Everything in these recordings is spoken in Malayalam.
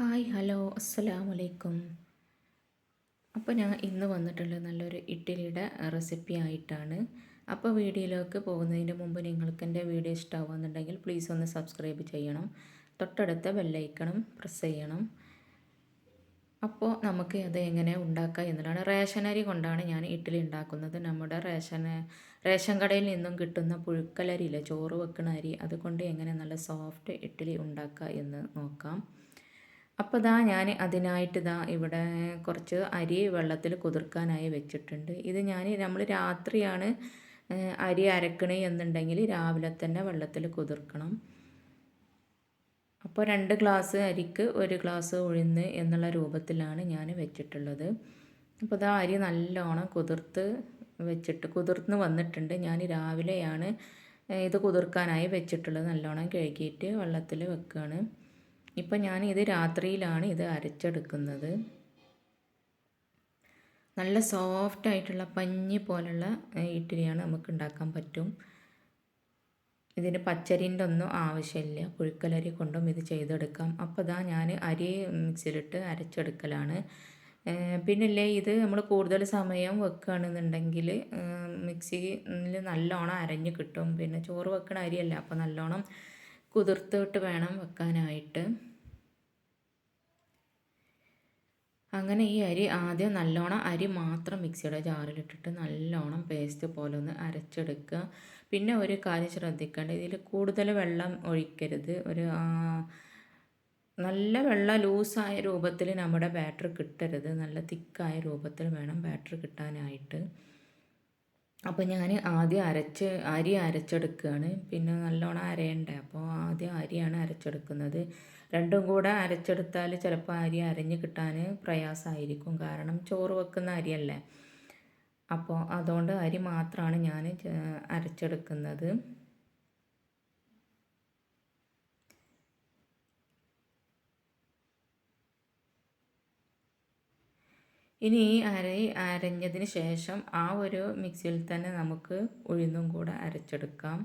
ഹായ് ഹലോ അസ്സലാമലൈക്കും. അപ്പോൾ ഞാൻ ഇന്ന് വന്നിട്ടുള്ള നല്ലൊരു ഇഡ്ഡലിയുടെ റെസിപ്പി ആയിട്ടാണ്. അപ്പോൾ വീഡിയോയിലേക്ക് പോകുന്നതിന് മുമ്പ് നിങ്ങൾക്ക് എന്റെ വീഡിയോ ഇഷ്ടമാവുന്നുണ്ടെങ്കിൽ പ്ലീസ് ഒന്ന് സബ്സ്ക്രൈബ് ചെയ്യണം. തൊട്ടടുത്ത ബെല്ലൈക്കണം പ്രസ് ചെയ്യണം. അപ്പോൾ നമുക്ക് അത് എങ്ങനെ ഉണ്ടാക്കുക റേഷൻ അരി കൊണ്ടാണ് ഞാൻ ഇഡ്ഡലി ഉണ്ടാക്കുന്നത്. നമ്മുടെ റേഷൻ റേഷൻ കടയിൽ നിന്നും കിട്ടുന്ന പുഴുക്കലരിയില്ല ചോറ് വെക്കുന്ന അരി അതുകൊണ്ട് എങ്ങനെ നല്ല സോഫ്റ്റ് ഇഡ്ഡലി ഉണ്ടാക്കുക എന്ന് നോക്കാം. അപ്പോൾ ഇതാ ഞാൻ അതിനായിട്ട് ഇതാ ഇവിടെ കുറച്ച് അരി വെള്ളത്തിൽ കുതിർക്കാനായി വെച്ചിട്ടുണ്ട്. ഇത് ഞാൻ നമ്മൾ രാത്രിയാണ് അരി അരക്കണേ എന്നുണ്ടെങ്കിൽ രാവിലെ തന്നെ വെള്ളത്തിൽ കുതിർക്കണം. അപ്പോൾ രണ്ട് ഗ്ലാസ് അരിക്ക് ഒരു ഗ്ലാസ് ഉഴുന്ന് എന്നുള്ള രൂപത്തിലാണ് ഞാൻ വെച്ചിട്ടുള്ളത്. അപ്പോൾ ഇതാ അരി നല്ലോണം കുതിർത്ത് വെച്ചിട്ട് കുതിർന്ന് വന്നിട്ടുണ്ട്. ഞാൻ രാവിലെയാണ് ഇത് കുതിർക്കാനായി വെച്ചിട്ടുള്ളത്. നല്ലോണം കഴുകിയിട്ട് വെള്ളത്തിൽ വെക്കുകയാണ് ഇപ്പം ഞാൻ ഇത് രാത്രിയിലാണ് ഇത് അരച്ചെടുക്കുന്നത്. നല്ല സോഫ്റ്റ് ആയിട്ടുള്ള പഞ്ഞി പോലുള്ള ഇഡ്ഡലിയാണ് നമുക്ക് ഉണ്ടാക്കാൻ പറ്റും. ഇതിന് പച്ചരിന്റെ ഒന്നും ആവശ്യമില്ല. പുഴുക്കലരി കൊണ്ടും ഇത് ചെയ്തെടുക്കാം. അപ്പോൾ ഇതാ ഞാൻ അരി മിക്സിയിലിട്ട് അരച്ചെടുക്കലാണ്. പിന്നില്ലേ ഇത് നമ്മൾ കൂടുതൽ സമയം വെക്കുകയാണെന്നുണ്ടെങ്കിൽ മിക്സിയിൽ നല്ലോണം അരഞ്ഞ് കിട്ടും. പിന്നെ ചോറ് വെക്കണ അരിയല്ല അപ്പോൾ നല്ലോണം കുതിർത്തിട്ട് വേണം വെക്കാനായിട്ട്. അങ്ങനെ ഈ അരി ആദ്യം നല്ലോണം അരി മാത്രം മിക്സിയുടെ ജാറിലിട്ടിട്ട് നല്ലോണം പേസ്റ്റ് പോലെ ഒന്ന് അരച്ചെടുക്കുക. പിന്നെ ഒരു കാര്യം ശ്രദ്ധിക്കേണ്ടത് ഇതിൽ കൂടുതൽ വെള്ളം ഒഴിക്കരുത്. ഒരു നല്ല വെള്ളം ലൂസായ രൂപത്തിൽ നമ്മുടെ ബാറ്റർ കിട്ടരുത്. നല്ല തിക്കായ രൂപത്തിൽ വേണം ബാറ്റർ കിട്ടാനായിട്ട്. അപ്പോൾ ഞാൻ ആദ്യം അരച്ച് അരി അരച്ചെടുക്കുകയാണ്. പിന്നെ നല്ലോണം അരയണ്ടേ? അപ്പോൾ ആദ്യം അരിയാണ് അരച്ചെടുക്കുന്നത്. രണ്ടും കൂടെ അരച്ചെടുത്താൽ ചിലപ്പോൾ അരി അരഞ്ഞ് കിട്ടാൻ പ്രയാസമായിരിക്കും. കാരണം ചോറ് വെക്കുന്ന അരിയല്ലേ? അപ്പോൾ അതുകൊണ്ട് അരി മാത്രമാണ് ഞാൻ അരച്ചെടുക്കുന്നത്. ഇനി അര അരഞ്ഞതിന് ശേഷം ആ ഒരു മിക്സിയിൽ തന്നെ നമുക്ക് ഉഴുന്നും കൂടെ അരച്ചെടുക്കാം.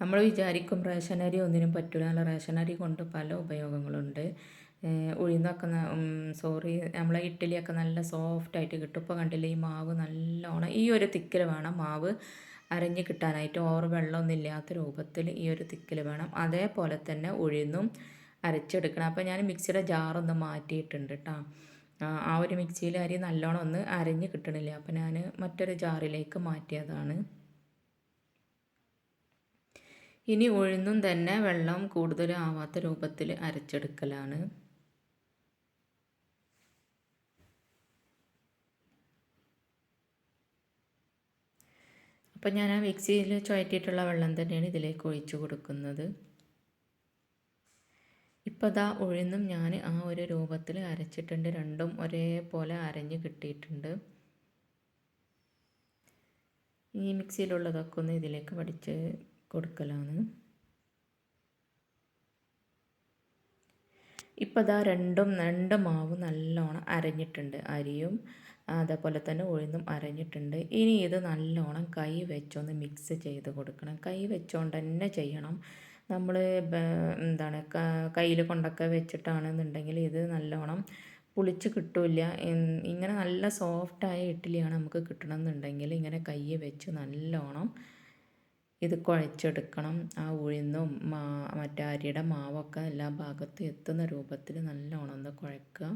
നമ്മൾ വിചാരിക്കും റേഷൻ അരി ഒന്നിനും പറ്റില്ല റേഷൻ അരി കൊണ്ട് പല ഉപയോഗങ്ങളുണ്ട്. ഉഴുന്നൊക്കെ സോറി നമ്മളെ ഇഡ്ഡലിയൊക്കെ നല്ല സോഫ്റ്റായിട്ട് കിട്ടും. ഇപ്പോൾ കണ്ടില്ലേ ഈ മാവ് നല്ലോണം ഈ ഒരു തിക്കിൽ വേണം മാവ് അരഞ്ഞ് കിട്ടാനായിട്ട്. ഓർ വെള്ളമൊന്നും ഇല്ലാത്ത രൂപത്തിൽ ഈ ഒരു തിക്കിൽ വേണം. അതേപോലെ തന്നെ ഉഴുന്നും അരച്ചെടുക്കണം. അപ്പോൾ ഞാൻ മിക്സിയുടെ ജാറൊന്ന് മാറ്റിയിട്ടുണ്ട് കേട്ടോ ആ ഒരു മിക്സിയിൽ അരി നല്ലോണം ഒന്ന് അരഞ്ഞ് കിട്ടണില്ല. അപ്പോൾ ഞാൻ മറ്റൊരു ജാറിലേക്ക് മാറ്റിയതാണ്. ഇനി ഉഴുന്നും തന്നെ വെള്ളം കൂടുതൽ ആവാത്ത രൂപത്തിൽ അരച്ചെടുക്കലാണ്. അപ്പം ഞാൻ ആ മിക്സിയിൽ ചുഴറ്റിയിട്ടുള്ള വെള്ളം തന്നെയാണ് ഇതിലേക്ക് ഒഴിച്ചു കൊടുക്കുന്നത്. ഇപ്പോൾ അതാ ഉഴുന്നും ഞാൻ ആ ഒരു രൂപത്തിൽ അരച്ചിട്ടുണ്ട്. രണ്ടും ഒരേപോലെ അരഞ്ഞ് കിട്ടിയിട്ടുണ്ട്. ഈ മിക്സിയിലുള്ളതൊക്കെ ഒന്ന് ഇതിലേക്ക് പഠിച്ച് കൊടുക്കലാണ്. ഇപ്പോൾ ഇതാ രണ്ടും രണ്ട് മാവ് നല്ലോണം അരഞ്ഞിട്ടുണ്ട്. അരിയും അതേപോലെ തന്നെ ഉഴുന്നും അരഞ്ഞിട്ടുണ്ട്. ഇനി ഇത് നല്ലോണം കൈ വെച്ചൊന്ന് മിക്സ് ചെയ്ത് കൊടുക്കണം. കൈ വെച്ചുകൊണ്ട് തന്നെ ചെയ്യണം. നമ്മൾ എന്താണ് കയ്യിൽ കൊണ്ടൊക്കെ വെച്ചിട്ടാണെന്നുണ്ടെങ്കിൽ ഇത് നല്ലോണം പുളിച്ച് കിട്ടില്ല. ഇങ്ങനെ നല്ല സോഫ്റ്റായ ഇഡ്ഡലിയാണ് നമുക്ക് കിട്ടണമെന്നുണ്ടെങ്കിൽ ഇങ്ങനെ കൈ വെച്ച് നല്ലോണം ഇത് കുഴച്ചെടുക്കണം. ആ ഉഴുന്നും മാ മറ്റേ അരിയുടെ മാവൊക്കെ എല്ലാ ഭാഗത്തും എത്തുന്ന രൂപത്തിൽ നല്ലോണം ഒന്ന് കുഴക്കുക.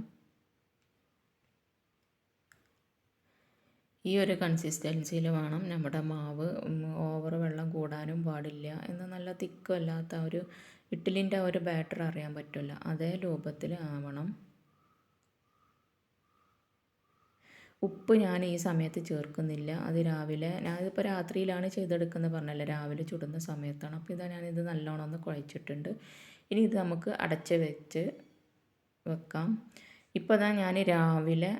ഈ ഒരു കൺസിസ്റ്റൻസിയിൽ വേണം നമ്മുടെ മാവ് ഓവർ വെള്ളം കൂടാനും പാടില്ല എന്ന് നല്ല തിക്കും അല്ലാത്ത ഒരു ഇഡ്ഡലിന്റെ ഒരു ബാറ്റർ അറിയാൻ പറ്റില്ല. അതേ രൂപത്തിൽ ആവണം. ഉപ്പ് ഞാൻ ഈ സമയത്ത് ചേർക്കുന്നില്ല. അത് രാവിലെ ഞാനിതിപ്പോൾ രാത്രിയിലാണ് ചെയ്തെടുക്കുന്നത് പറഞ്ഞല്ലോ. രാവിലെ ചുടുന്ന സമയത്താണ്. അപ്പോൾ ഇതാ ഞാനിത് നല്ലോണം ഒന്ന് കുഴച്ചിട്ടുണ്ട്. ഇനി ഇത് നമുക്ക് അടച്ച് വെച്ച് വെക്കാം. ഇപ്പോൾ ഇതാ ഞാൻ രാവിലെ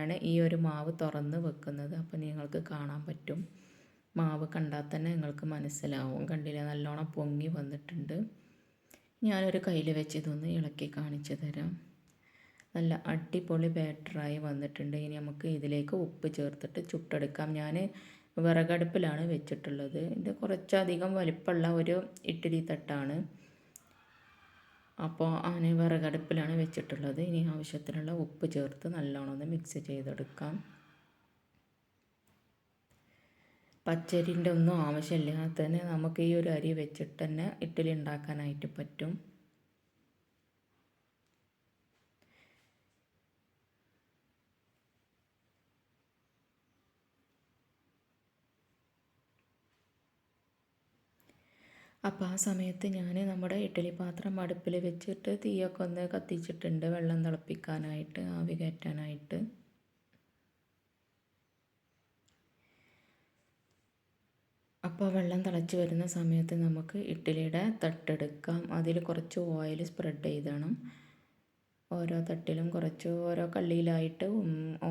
ആണ് ഈ ഒരു മാവ് തുറന്ന് വെക്കുന്നത്. അപ്പോൾ നിങ്ങൾക്ക് കാണാൻ പറ്റും. മാവ് കണ്ടാൽ തന്നെ നിങ്ങൾക്ക് മനസ്സിലാവും. കണ്ടില്ല? നല്ലോണം പൊങ്ങി വന്നിട്ടുണ്ട്. ഞാനൊരു കയ്യിൽ വെച്ച് ഇതൊന്ന് ഇളക്കി കാണിച്ചു തരാം. നല്ല അടിപൊളി ബാറ്ററായി വന്നിട്ടുണ്ട്. ഇനി നമുക്ക് ഇതിലേക്ക് ഉപ്പ് ചേർത്തിട്ട് ചുട്ടെടുക്കാം. ഞാൻ വിറകടുപ്പിലാണ് വെച്ചിട്ടുള്ളത്. ഇത് കുറച്ചധികം വലിപ്പമുള്ള ഒരു ഇഡ്ഡലി തട്ടാണ്. അപ്പോൾ അതിന് വിറകടുപ്പിലാണ് വെച്ചിട്ടുള്ളത്. ഇനി ആവശ്യത്തിനുള്ള ഉപ്പ് ചേർത്ത് നല്ലോണം ഒന്ന് മിക്സ് ചെയ്തെടുക്കാം. പച്ചരിന്റെ ഒന്നും ആവശ്യമില്ലാതെ തന്നെ നമുക്ക് ഈ ഒരു അരി വെച്ചിട്ട് തന്നെ ഇഡ്ഡലി ഉണ്ടാക്കാനായിട്ട് പറ്റും. അപ്പോൾ ആ സമയത്ത് ഞാൻ നമ്മുടെ ഇഡ്ഡലി പാത്രം അടുപ്പിൽ വെച്ചിട്ട് തീയൊക്കെ ഒന്ന് കത്തിച്ചിട്ടുണ്ട് വെള്ളം തിളപ്പിക്കാനായിട്ട് ആവി കയറ്റാനായിട്ട്. അപ്പോൾ വെള്ളം തിളച്ച് വരുന്ന സമയത്ത് നമുക്ക് ഇഡ്ഡലിയുടെ തട്ടെടുക്കാം. അതിൽ കുറച്ച് ഓയിൽ സ്പ്രെഡ് ചെയ്തണം. ഓരോ തട്ടിലും കുറച്ച് ഓരോ കള്ളിയിലായിട്ട്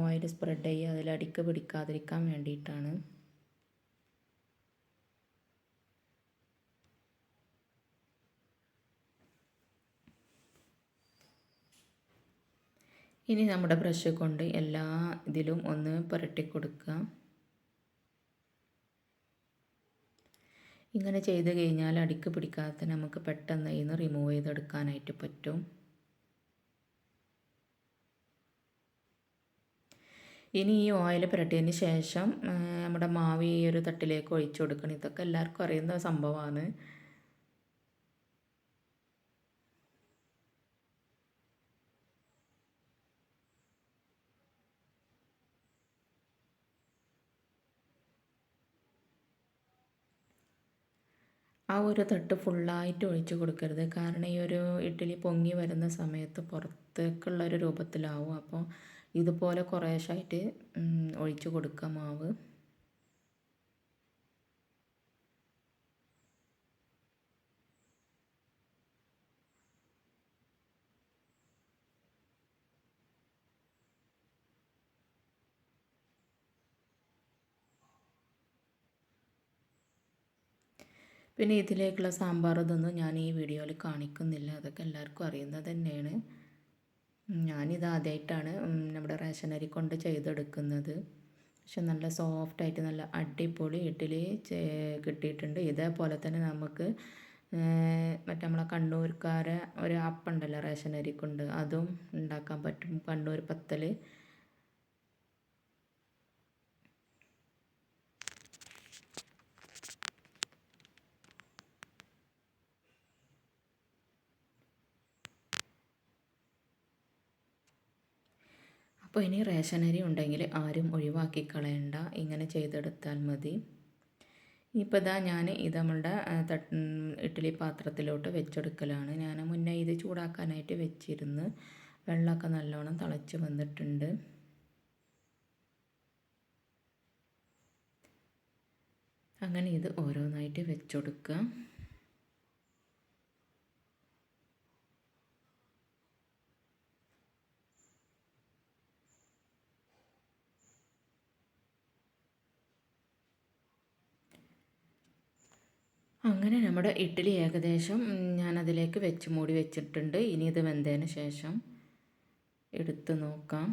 ഓയിൽ സ്പ്രെഡ് ചെയ്യുക. അതിൽ അടിക്ക് പിടിക്കാതിരിക്കാൻ വേണ്ടിയിട്ടാണ്. ഇനി നമ്മുടെ ബ്രഷ് കൊണ്ട് എല്ലാ ഇതിലും ഒന്ന് പുരട്ടി കൊടുക്കുക. ഇങ്ങനെ ചെയ്ത് കഴിഞ്ഞാൽ അടിക്ക് പിടിക്കാത്ത നമുക്ക് പെട്ടെന്ന് ഇന്ന് റിമൂവ് ചെയ്തെടുക്കാനായിട്ട് പറ്റും. ഇനി ഈ ഓയിൽ പുരട്ടിയതിന് ശേഷം നമ്മുടെ മാവ് ഈ ഒരു തട്ടിലേക്ക് ഒഴിച്ചു കൊടുക്കണം. ഇതൊക്കെ എല്ലാവർക്കും അറിയുന്ന സംഭവമാണ്. ആ ഒരു തട്ട് ഫുള്ളായിട്ട് ഒഴിച്ച് കൊടുക്കരുത്. കാരണം ഈ ഒരു ഇഡ്ഡലി പൊങ്ങി വരുന്ന സമയത്ത് പുറത്തേക്കുള്ള ഒരു രൂപത്തിലാവും. അപ്പോൾ ഇതുപോലെ കുറേശ്ശായിട്ട് ഒഴിച്ച് കൊടുക്കുക മാവ്. പിന്നെ ഇതിലേക്കുള്ള സാമ്പാർ ഇതൊന്നും ഞാൻ ഈ വീഡിയോയിൽ കാണിക്കുന്നില്ല. അതൊക്കെ എല്ലാവർക്കും അറിയുന്നത് തന്നെയാണ്. ഞാനിത് ആദ്യമായിട്ടാണ് നമ്മുടെ റേഷൻ അരി കൊണ്ട് ചെയ്തെടുക്കുന്നത്. പക്ഷെ നല്ല സോഫ്റ്റായിട്ട് നല്ല അടിപൊളി ഇഡ്ഡലി കിട്ടിയിട്ടുണ്ട്. ഇതേപോലെ തന്നെ നമുക്ക് മറ്റേ നമ്മളെ കണ്ണൂർക്കാരെ ഒരു അപ്പുണ്ടല്ലോ റേഷൻ അരി കൊണ്ട്. അതും ഉണ്ടാക്കാൻ പറ്റും. കണ്ണൂർ പത്തൽ അപ്പോൾ ഇനി റേഷൻ അരി ഉണ്ടെങ്കിൽ ആരും ഒഴിവാക്കി കളയണ്ട ഇങ്ങനെ ചെയ്തെടുത്താൽ മതി. ഇപ്പോൾ ഇതാ ഞാൻ ഇത് നമ്മളുടെ ഇഡ്ഡലി പാത്രത്തിലോട്ട് വെച്ചെടുക്കലാണ്. ഞാൻ മുന്നേ ഇത് ചൂടാക്കാനായിട്ട് വെച്ചിരുന്ന് വെള്ളമൊക്കെ നല്ലോണം തിളച്ച് വന്നിട്ടുണ്ട്. അങ്ങനെ ഇത് ഓരോന്നായിട്ട് വെച്ചെടുക്കുക. അങ്ങനെ നമ്മുടെ ഇഡ്ഡലി ഏകദേശം ഞാൻ അതിലേക്ക് വെച്ച് മൂടി വെച്ചിട്ടുണ്ട്. ഇനി ഇത് വെന്തതിന് ശേഷം എടുത്ത് നോക്കാം.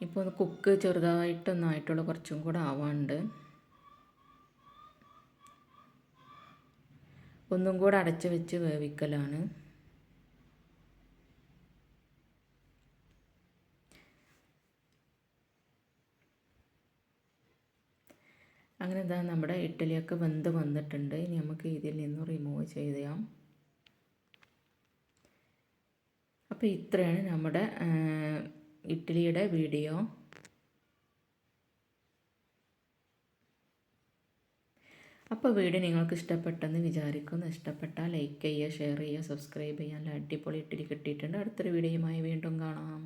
ഇപ്പോൾ കുക്ക് ചെറുതായിട്ടൊന്നായിട്ടുള്ള കുറച്ചും കൂടെ ആവാണ്ട് ഒന്നും കൂടെ അടച്ച് വെച്ച് വേവിക്കലാണ്. അങ്ങനെ ഇതാ നമ്മുടെ ഇഡ്ഡലിയൊക്കെ വെന്ത് വന്നിട്ടുണ്ട്. ഇനി നമുക്ക് ഇതിൽ നിന്ന് റിമൂവ് ചെയ്യാം. അപ്പോൾ ഇത്രയാണ് നമ്മുടെ ഇഡ്ഡലിയുടെ വീഡിയോ അപ്പോൾ വീഡിയോ നിങ്ങൾക്ക് ഇഷ്ടപ്പെട്ടെന്ന് വിചാരിക്കുന്നു. ഇഷ്ടപ്പെട്ടാൽ ലൈക്ക് ചെയ്യുക ഷെയർ ചെയ്യുക സബ്സ്ക്രൈബ് ചെയ്യുക നല്ല അടിപൊളി ഇഡ്ഡലി കിട്ടിയിട്ടുണ്ട്. അടുത്തൊരു വീഡിയോയുമായി വീണ്ടും കാണാം.